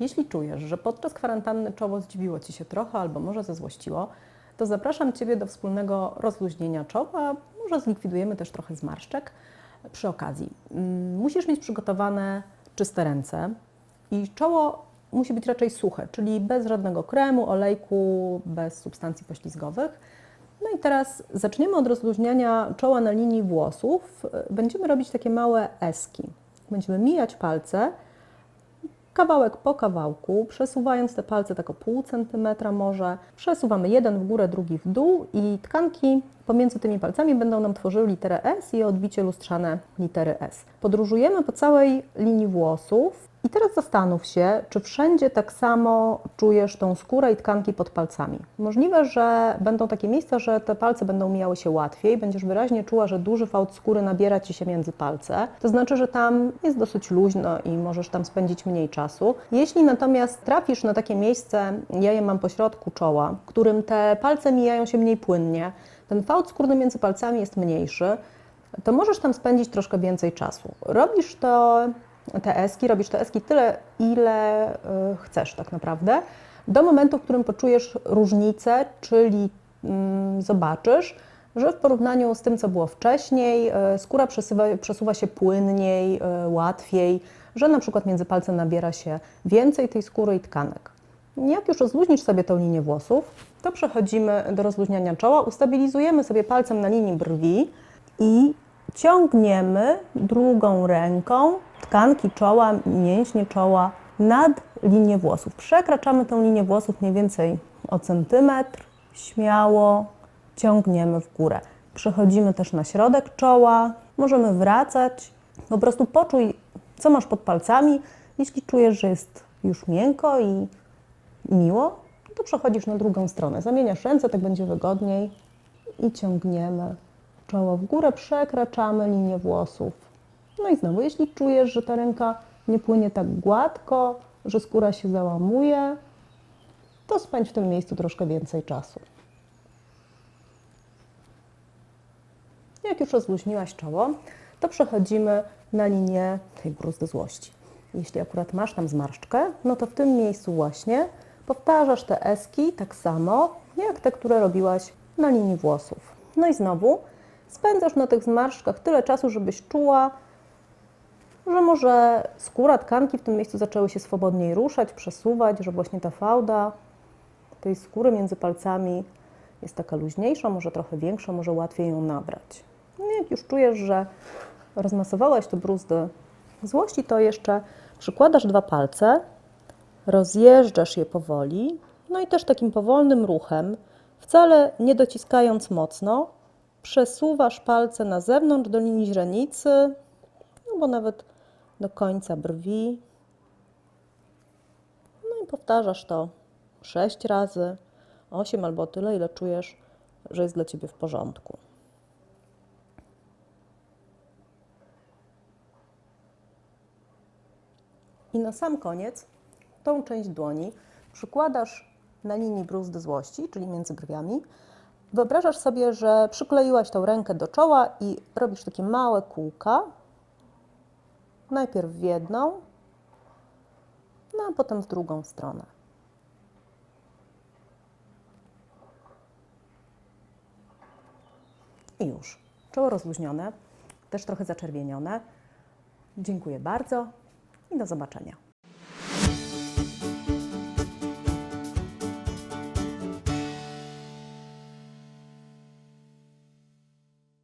Jeśli czujesz, że podczas kwarantanny czoło zdziwiło Ci się trochę albo może zezłościło, to zapraszam Ciebie do wspólnego rozluźnienia czoła. Może zlikwidujemy też trochę zmarszczek przy okazji. Mm, Musisz mieć przygotowane czyste ręce i czoło musi być raczej suche, czyli bez żadnego kremu, olejku, bez substancji poślizgowych. No i teraz zaczniemy od rozluźniania czoła na linii włosów. Będziemy robić takie małe eski. Będziemy mijać palce kawałek po kawałku, przesuwając te palce tak o pół centymetra może. Przesuwamy jeden w górę, drugi w dół i tkanki pomiędzy tymi palcami będą nam tworzyły literę S i odbicie lustrzane litery S. Podróżujemy po całej linii włosów i teraz zastanów się, czy wszędzie tak samo czujesz tą skórę i tkanki pod palcami. Możliwe, że będą takie miejsca, że te palce będą mijały się łatwiej, będziesz wyraźnie czuła, że duży fałd skóry nabiera Ci się między palce. To znaczy, że tam jest dosyć luźno i możesz tam spędzić mniej czasu. Jeśli natomiast trafisz na takie miejsce, ja je mam po środku czoła, w którym te palce mijają się mniej płynnie, ten fałd skórny między palcami jest mniejszy, to możesz tam spędzić troszkę więcej czasu. Robisz to te eski, robisz te eski tyle, ile y, chcesz tak naprawdę, do momentu, w którym poczujesz różnicę, czyli mm, zobaczysz, że w porównaniu z tym, co było wcześniej, y, skóra przesuwa, przesuwa się płynniej, y, łatwiej, że na przykład między palcem nabiera się więcej tej skóry i tkanek. Jak już rozluźnisz sobie tą linię włosów, to przechodzimy do rozluźniania czoła, ustabilizujemy sobie palcem na linii brwi i ciągniemy drugą ręką tkanki czoła, mięśnie czoła nad linię włosów. Przekraczamy tę linię włosów mniej więcej o centymetr, śmiało ciągniemy w górę. Przechodzimy też na środek czoła, możemy wracać, po prostu poczuj, co masz pod palcami. Jeśli czujesz, że jest już miękko i miło, to przechodzisz na drugą stronę. Zamieniasz ręce, tak będzie wygodniej i ciągniemy czoło w górę, przekraczamy linię włosów. No i znowu, jeśli czujesz, że ta ręka nie płynie tak gładko, że skóra się załamuje, to spędź w tym miejscu troszkę więcej czasu. Jak już rozluźniłaś czoło, to przechodzimy na linię tej bruzdy złości. Jeśli akurat masz tam zmarszczkę, no to w tym miejscu właśnie powtarzasz te eski tak samo, jak te, które robiłaś na linii włosów. No i znowu spędzasz na tych zmarszczkach tyle czasu, żebyś czuła, że może skóra, tkanki w tym miejscu zaczęły się swobodniej ruszać, przesuwać, że właśnie ta fałda tej skóry między palcami jest taka luźniejsza, może trochę większa, może łatwiej ją nabrać. No jak już czujesz, że rozmasowałaś te bruzdy złości, to jeszcze przykładasz dwa palce, rozjeżdżasz je powoli, no i też takim powolnym ruchem, wcale nie dociskając mocno, przesuwasz palce na zewnątrz do linii źrenicy, albo nawet do końca brwi. No i powtarzasz to sześć razy, osiem albo tyle, ile czujesz, że jest dla Ciebie w porządku. I na sam koniec tą część dłoni przykładasz na linii bruzdy złości, czyli między brwiami. Wyobrażasz sobie, że przykleiłaś tą rękę do czoła i robisz takie małe kółka. Najpierw w jedną, no a potem w drugą stronę. I już. Czoło rozluźnione, też trochę zaczerwienione. Dziękuję bardzo i do zobaczenia.